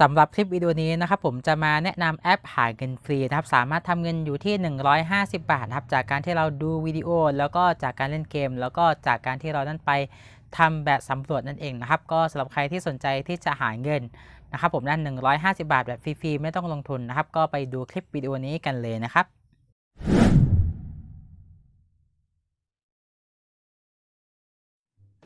สำหรับคลิปวิดีโอนี้นะครับผมจะมาแนะนำแอปหาเงินฟรีนะครับสามารถทำเงินอยู่ที่ 150 บาทนะครับจากการที่เราดูวิดีโอ แล้วก็จากการเล่นเกม แล้วก็จากการที่เรานั้นไปทำแบบสำรวจนั่นเองนะครับก็สำหรับใครที่สนใจที่จะหาเงินนะครับผมนั่น150 บาทแบบฟรีๆไม่ต้องลงทุนนะครับก็ไปดูคลิปวิดีโอนี้กันเลยนะครับ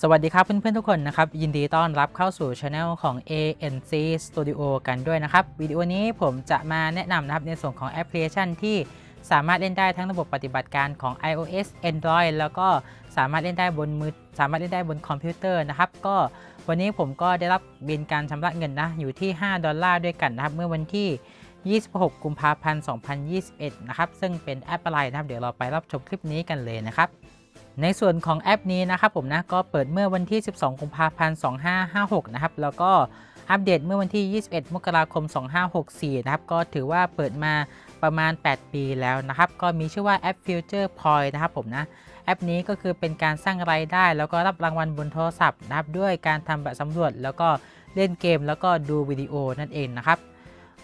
สวัสดีครับเพื่อนๆทุกคนนะครับ ยินดีต้อนรับเข้าสู่ช anel ของ ANC Studio กันด้วยนะครับ วิดีโอนี้ผมจะมาแนะนำนะครับในส่วนของแอปพลิเคชันที่สามารถเล่นได้ทั้งระบบปฏิบัติการของ iOS Android แล้วก็สามารถเล่นได้บนมือสามารถเล่นได้บนคอมพิวเตอร์นะครับ ก็วันนี้ผมก็ได้รับบินการชำระเงินนะอยู่ที่ 5 ดอลลาร์ด้วยกันนะครับ เมื่อวันที่ 26 กุมภาพันธ์ 2021 นะครับ ซึ่งเป็นแอปอะไรนะครับ เดี๋ยวเราไปรับชมคลิปนี้กันเลยนะครับ ในส่วนของแอปนี้นะครับผมนะก็เปิดเมื่อวันที่ 12 กุมภาพันธ์ 2556 นะครับ แล้วก็อัปเดตเมื่อวันที่ 21 มกราคม 2564 นะครับ ก็ถือว่าเปิดมาประมาณ 8 ปีแล้วนะครับ ก็มีชื่อว่าแอป Future Point นะครับผมนะ แอปนี้ก็คือเป็นการสร้างรายได้ แล้วก็รับรางวัลบนโทรศัพท์นะครับ ด้วยการทำแบบสำรวจ แล้วก็เล่นเกม แล้วก็ดูวิดีโอนั่นเองนะครับ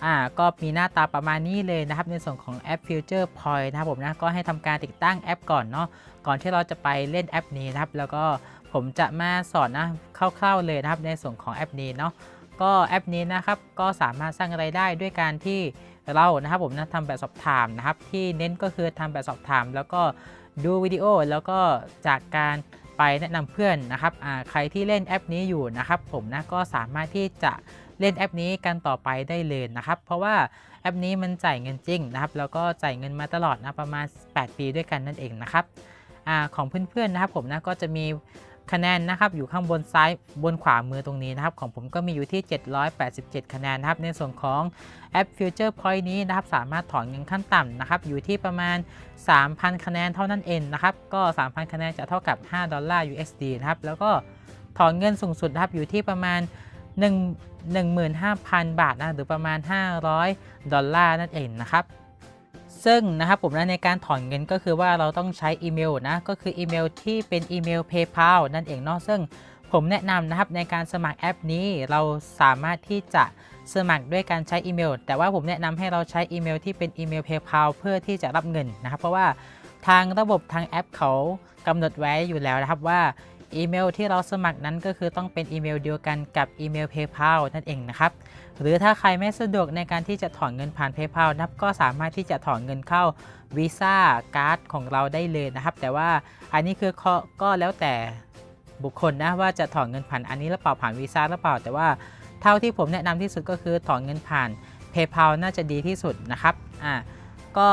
อ่าก็มีหน้าตาประมาณนี้เลยนะครับ ในส่วนของแอป Future Point นะครับผมนะก็ให้ทำการติดตั้งแอปก่อนเนาะก่อนที่เราจะไปเล่นแอปนี้นะครับ แล้วก็ผมจะมาสอนนะคร่าวๆเลยนะครับ ในส่วนของแอปนี้เนาะก็แอปนี้นะครับก็สามารถสร้างรายได้ด้วยการที่เรานะครับผมนะทำแบบสอบถามนะครับ ที่เน้นก็คือทำแบบสอบถาม แล้วก็ดูวิดีโอแล้วก็จากการไปแนะนำเพื่อนนะครับอ่าใครที่เล่นแอปนี้อยู่นะครับ ผมนะก็สามารถที่จะ เล่นแอปนี้กันต่อไปได้เลยนะครับ เพราะว่าแอปนี้มันจ่ายเงินจริงนะครับ แล้วก็จ่ายเงินมาตลอดนะประมาณ 8 ปีด้วยกันนั่นเองนะครับอของเพื่อนๆนะครับผมนะก็จะมีคะแนนนะครับอยู่ข้างบนซ้ายบนขวามือตรงนี้นะครับ ของผมก็มีอยู่ที่ 787 คะแนนนะครับ ในส่วนของแอป Future Point นี้นะครับ สามารถถอนเงินขั้นต่ำนะครับ อยู่ที่ประมาณ 3,000 คะแนนเท่านั้นเองนะครับ ก็ 3,000 คะแนนจะเท่ากับ 5 ดอลลาร์ USD นะครับ แล้วก็ถอนเงินสูงสุดนะครับอยู่ที่ประมาณ 1 15,000 บาทนะหรือประมาณ 500 ดอลลาร์นั่นเองนะครับซึ่งนะครับผมนะในการถอนเงินก็คือว่าเราต้องใช้อีเมลนะก็คืออีเมลที่เป็นอีเมล PayPal นั่นเองเนาะซึ่งผมแนะนำนะครับในการสมัครแอปนี้เราสามารถที่จะสมัครด้วยการใช้อีเมล แต่ว่าผมแนะนำให้เราใช้อีเมลที่เป็นอีเมล PayPal เพื่อที่จะรับเงินนะครับ เพราะว่าทางระบบทางแอปเขากำหนดไว้อยู่แล้วนะครับว่า อีเมลที่เราสมัครนั้นก็คือต้องเป็นอีเมลเดียวกันกับอีเมล PayPal นั่นเองนะครับ หรือถ้าใครไม่สะดวกในการที่จะถอนเงินผ่าน PayPal นับก็สามารถที่จะถอนเงินเข้า Visa การ์ดของเราได้เลยนะครับ แต่ว่าอันนี้คือก็แล้วแต่บุคคลนะว่าจะถอนเงินผ่านอันนี้หรือเปล่าผ่านวีซ่าหรือเปล่า แต่ว่าเท่าที่ผมแนะนำที่สุดก็คือถอนเงินผ่าน PayPal น่าจะดีที่สุดนะครับอ่าก็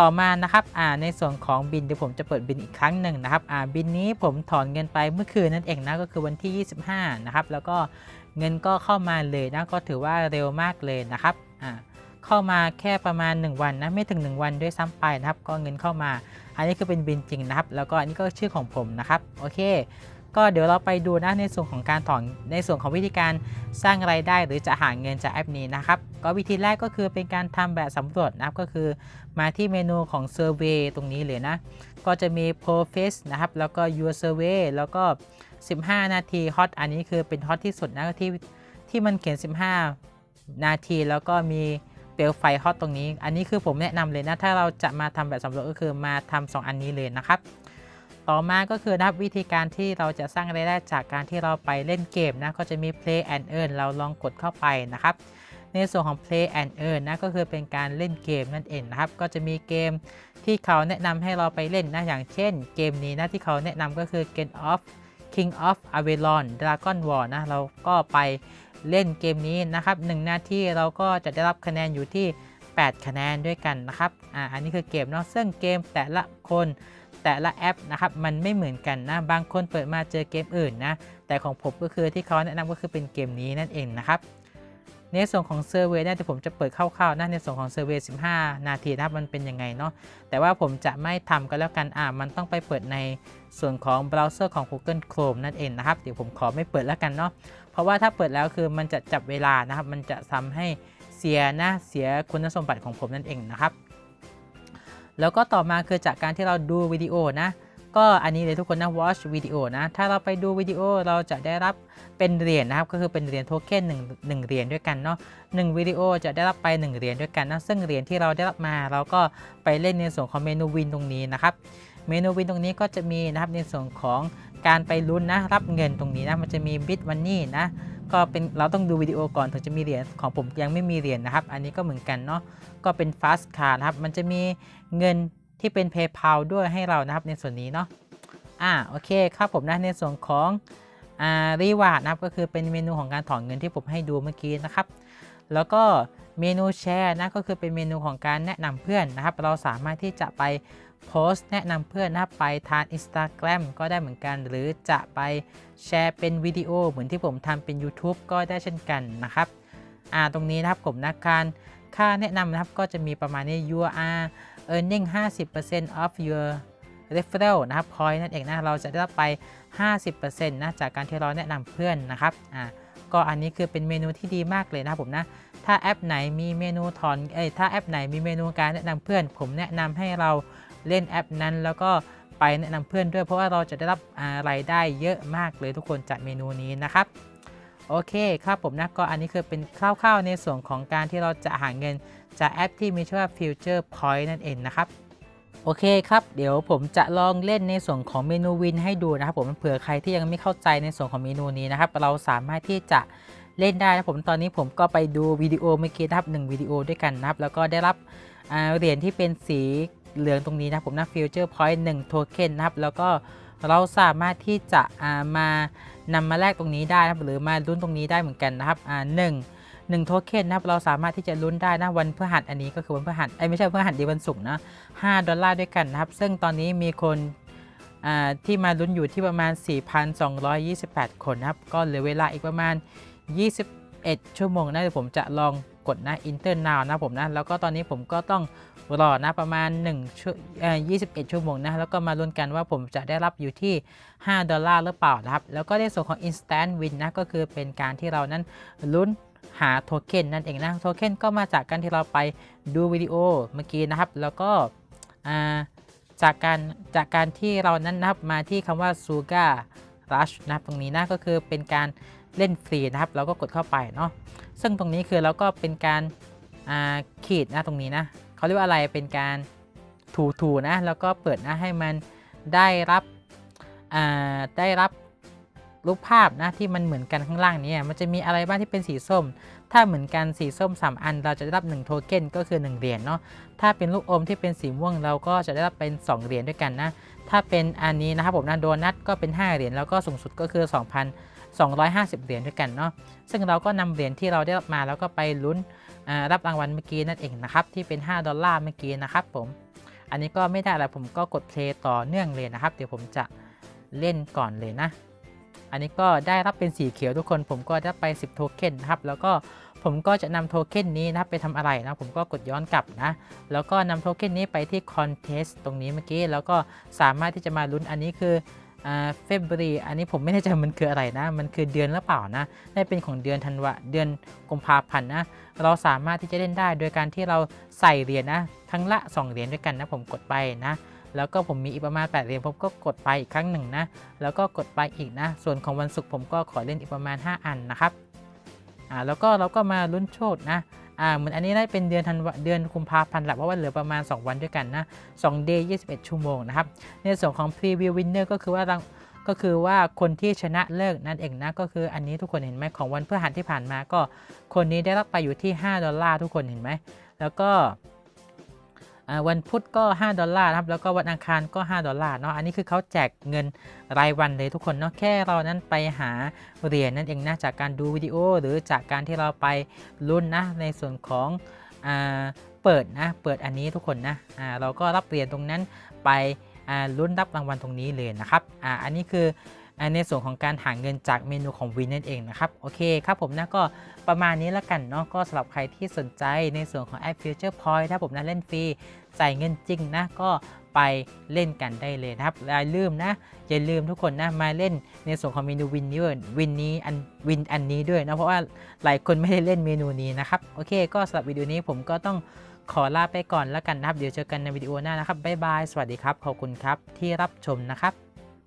ต่อมานะครับอ่าในส่วนของบินเดี๋ยวผมจะเปิดบินอีกครั้งหนึ่งนะครับอ่าบินนี้ผมถอนเงินไปเมื่อคืนนั่นเองนะก็คือวันที่ 25 นะครับ แล้วก็เงินก็เข้ามาเลยนะก็ถือว่าเร็วมากเลยนะครับอ่าเข้ามาแค่ประมาณ 1 วันนะไม่ถึง 1 วันด้วยซ้ำไปนะครับ ก็เงินเข้ามา อันนี้คือเป็นบินจริงนะครับ แล้วก็อันนี้ก็ชื่อของผมนะครับโอเค ก็เดี๋ยวเราไปดูนะในส่วนของการถอนในส่วนของวิธีการสร้างไรายได้ หรือจะหาเงินจากแอปนี้นะครับก็วิธีแรกก็คือเป็นการทำแบบสำรวจนะครับก็คือมาที่เมนูของ Survey ตรงนี้เลยนะ ก็จะมี Profess นะครับ แล้วก็ Your Survey แล้วก็ 15 นาที Hot อันนี้คือเป็นฮอตที่สุดนะที่ที่มันเขียน 15 นาทีแล้วก็มีเปลวไฟฮอตตรงนี้ อันนี้คือผมแนะนำเลยนะ ถ้าเราจะมาทำแบบสำรวจก็คือมาทำ2อันนี้เลยนะครับ ต่อมาก็คือนะวิธีการที่เราจะสร้างรายได้จากการที่เราไปเล่นเกมนะก็จะมี Play and Earn เราลองกดเข้าไปนะครับ ในส่วนของ Play and Earn นะก็คือเป็นการเล่นเกมนั่นเองนะครับ ก็จะมีเกมที่เขาแนะนำให้เราไปเล่นนะอย่างเช่น เกมนี้นะที่เขาแนะนำก็คือ Get Off King of Avalon Dragon War นะเราก็ไปเล่นเกมนี้นะครับ1นาทีเราก็จะได้รับคะแนนอยู่ที่ 8 คะแนนด้วยกันนะครับอ่าอันนี้คือเกมเนาะซึ่งเกมแต่ละคน แต่ละแอปนะครับมันไม่เหมือนกันนะ บางคนเปิดมาเจอเกมอื่นนะ แต่ของผมก็คือที่เขาแนะนำก็คือเป็นเกมนี้นั่นเองนะครับในส่วนของเซอร์เวยเนี่ยที่ผมจะเปิดคร่าวๆนะในส่วนของเซอร์เวย15 นาทีนะครับมันเป็นยังไงเนาะแต่ว่าผมจะไม่ทำก็แล้วกันอ่ามันต้องไปเปิดในส่วนของเบราว์เซอร์ของ Google Chrome นั่นเองนะครับเดี๋ยวผมขอไม่เปิดแล้วกันเนาะเพราะว่าถ้าเปิดแล้วคือมันจะจับเวลานะครับมันจะทำให้เสียนะเสียคุณสมบัติของผมนั่นเองนะครับ แล้วก็ต่อมาคือจากการที่เราดูวิดีโอนะ ก็อันนี้เลยทุกคนนะ watch วิดีโอนะ ถ้าเราไปดูวิดีโอเราจะได้รับเป็นเหรียญนะครับ ก็คือเป็นเหรียญโทเค็น1 1เหรียญด้วยกันเนาะหวิดีโอจะได้รับไป 1 เหรียญด้วยกันนะ ซึ่งเหรียญที่เราได้รับมา เราก็ไปเล่นในส่วนของเมนูวินตรงนี้นะครับ เมนูวินตรงนี้ก็จะมีนะครับในส่วนของการไปลุ้นนะ รับเงินตรงนี้นะ มันจะมีบิตวันนี่นะ ก็เป็นเราต้องดูวิดีโอก่อนถึงจะมีเหรียญของผมยังไม่มีเหรียญนะครับ อันนี้ก็เหมือนกันเนาะก็เป็น fast card นะครับ มันจะมีเงินที่เป็น PayPal ด้วยให้เรานะครับในส่วนนี้เนาะอ่าโอเคครับผมนะในส่วนของอ่ารีวาร์ดนะครับก็คือเป็นเมนูของการถอนเงินที่ผมให้ดูเมื่อกี้นะครับ แล้วก็เมนูแชร์นะก็คือเป็นเมนูของการแนะนำเพื่อนนะครับ เราสามารถที่จะไป โพสต์แนะนำเพื่อนนะครับไปทาง Instagram ก็ได้เหมือนกัน หรือจะไปแชร์เป็นวิดีโอเหมือนที่ผมทำเป็น YouTube ก็ได้เช่นกันนะครับอ่าตรงนี้นะครับผมนะการค่าแนะนำนะครับก็จะมีประมาณนี้ you are earning 50% of your referral นะครับ point นั่นเองนะเราจะได้รับไป 50%นะจากการที่เราแนะนำเพื่อนนะครับอ่าก็อันนี้คือเป็นเมนูที่ดีมากเลยนะครับผมนะถ้าแอปไหนมีเมนูถอนเอ้ยถ้าแอปไหนมีเมนูการแนะนำเพื่อน ผมแนะนำให้เรา เล่นแอปนั้น แล้วก็ไปแนะนำเพื่อนด้วย เพราะว่าเราจะได้รับไรายได้เยอะมากเลยทุกคนจากเมนูนี้นะครับโอเคครับผมนะก็อันนี้คือเป็นคร่าวๆในส่วนของการที่เราจะหาเงินจากแอปที่มีชื่อว่า Future Point นั่นเองนะครับโอเคครับเดี๋ยวผมจะลองเล่นในส่วนของเมนูวินให้ดูนะครับผมเผื่อใครที่ยังไม่เข้าใจในส่วนของเมนูนี้นะครับเราสามารถที่จะเล่นได้นะผมตอนนี้ผมก็ไปดูวิดีโอเมื่อกี้นะครับหนึ่งวิดีโอด้วยกันนะครับแล้วก็ได้รับเหรียญที่เป็นสี เหลืองตรงนี้นะผมนะ Future Point 1โทเค็นนะครับ แล้วก็เราสามารถที่จะมานำมาแลกตรงนี้ได้นะหรือมาลุ้นตรงนี้ได้เหมือนกันนะครับอ่าหนึ่งหนึ่งโทเค็นนะครับเราสามารถที่จะลุ้นได้นะวันพฤหัสอันนี้ก็คือวันพฤหัสไอ้ไม่ใช่พฤหัสดีวันศุกร์นะ5ดอลลาร์ด้วยกันนะครับ ซึ่งตอนนี้มีคนที่มาลุ้นอยู่ที่ประมาณ 4,228 คนนะครับ ก็เหลือเวลาอีกประมาณ 21 ชั่วโมงนะเดี๋ยวผมจะลอง กดนะ Enter Now นะผมนะ แล้วก็ตอนนี้ผมก็ต้องรอนะประมาณ1ชั่ว21 ชั่วโมงนะ แล้วก็มาลุ้นกันว่าผมจะได้รับอยู่ที่ 5 ดอลลาร์หรือเปล่านะครับ แล้วก็ในส่วนของ Instant Win นะ ก็คือเป็นการที่เรานั้นลุ้นหาโทเค็นนั่นเองนะโทเค็นก็มาจากการที่เราไปดูวิดีโอเมื่อกี้นะครับ แล้วก็จากการจากการที่เรานั้นนะครับมาที่คำว่า Suga Rush นะตรงนี้นะก็คือเป็นการ เล่นฟรีนะครับเราก็กดเข้าไปเนาะซึ่งตรงนี้คือเราก็เป็นการขีดนะตรงนี้นะเขาเรียกว่าอะไรเป็นการถูๆนะแล้วก็เปิดนะให้มันได้รับได้รับรูปภาพนะที่มันเหมือนกันข้างล่างนี้มันจะมีอะไรบ้างที่เป็นสีส้ม ถ้าเหมือนกันสีส้ม 3 อัน เราจะได้รับ 1 โทเค็นก็คือ 1 เหรียญเนาะถ้าเป็นลูกอมที่เป็นสีม่วงเราก็จะได้รับเป็น 2 เหรียญด้วยกันนะถ้าเป็นอันนี้นะครับผมนะโดนัทก็เป็น 5 เหรียญแล้วก็สูงสุดก็คือ 250 เหรียญด้วยกันเนาะซึ่งเราก็นำเหรียญที่เราได้รับมาแล้วก็ไปลุ้นรับรางวัลเมื่อกี้นั่นเองนะครับที่เป็น 5 ดอลลาร์เมื่อกี้นะครับผมอันนี้ก็ไม่ได้อะไรผมก็กดเพลย์ต่อเนื่องเลยนะครับ เดี๋ยวผมจะเล่นก่อนเลยนะ อันนี้ก็ได้รับเป็นสีเขียวทุกคนผมก็ได้ไป 10 โทเค็นนะครับแล้วก็ผมก็จะนำโทเค็นนี้นะไปทำอะไรนะผมก็กดย้อนกลับนะ แล้วก็นำโทเค็นนี้ไปที่คอนเทสตรงนี้เมื่อกี้ แล้วก็สามารถที่จะมาลุ้นอันนี้คือ เฟบรีอันนี้ผมไม่แน่ใจมันคืออะไรนะ มันคือเดือนหรือเปล่านะได้เป็นของเดือนธันวาเดือนกุมภาพันธ์นะ เราสามารถที่จะเล่นได้โดยการที่เราใส่เหรียญนะ ทั้งละ 2 เหรียญด้วยกันนะ ผมกดไปนะ แล้วก็ผมมีอีกประมาณ 8 เหรียญผมก็กดไปอีกครั้งหนึ่งนะ แล้วก็กดไปอีกนะ ส่วนของวันศุกร์ผมก็ขอเล่นอีกประมาณ 5 อันนะครับ อ่า แล้วก็เราก็มาลุ้นโชคนะ อ่าเหมือนอันนี้ได้เป็นเดือนธันวาเดือนกุมภาพันธ์แหละเพราะว่าเหลือประมาณ 2 วันด้วยกันนะ2 day 21 ชั่วโมงนะครับ ในส่วนของ preview winner ก็คือว่าก็คือว่าคนที่ชนะเลิกนั่นเองนะก็คืออันนี้ทุกคนเห็นไหมของวันพฤหัสที่ผ่านมาก็คนนี้ได้รับไปอยู่ที่ 5 ดอลลาร์ทุกคนเห็นไหมแล้วก็ วันพุธก็ 5 ดอลลาร์ครับแล้วก็วันอังคารก็ 5 ดอลลาร์เนาะอันนี้คือเขาแจกเงินรายวันเลยทุกคนเนาะแค่เรานั้นไปหาเหรียญนั่นเองนะจากการดูวิดีโอ หรือจากการที่เราไปลุ้นนะในส่วนของเปิดนะเปิดอันนี้ทุกคนนะเราก็รับเหรียญตรงนั้นไปลุ้นรับรางวัลตรงนี้เลยนะครับออันนี้คือ ในส่วนของการหาเงินจากเมนูของวินนั่นเองนะครับโอเคครับผมนะก็ประมาณนี้ละกันเนาะก็สำหรับใครที่สนใจในส่วนของแอป Future Point ถ้าผมนะเล่นฟรีใส่เงินจริงนะก็ไปเล่นกันได้เลยนะครับอย่าลืมนะ อย่าลืมทุกคนนะ มาเล่นในส่วนของเมนูวินนี้วินนี้อันวินอันนี้ด้วยนะ เพราะว่าหลายคนไม่ได้เล่นเมนูนี้นะครับ โอเค ก็สำหรับวิดีโอนี้ผมก็ต้องขอลาไปก่อนแล้วกันนะครับ เดี๋ยวเจอกันในวิดีโอหน้านะครับ บ๊ายบาย สวัสดีครับ ขอบคุณครับที่รับชมนะครับ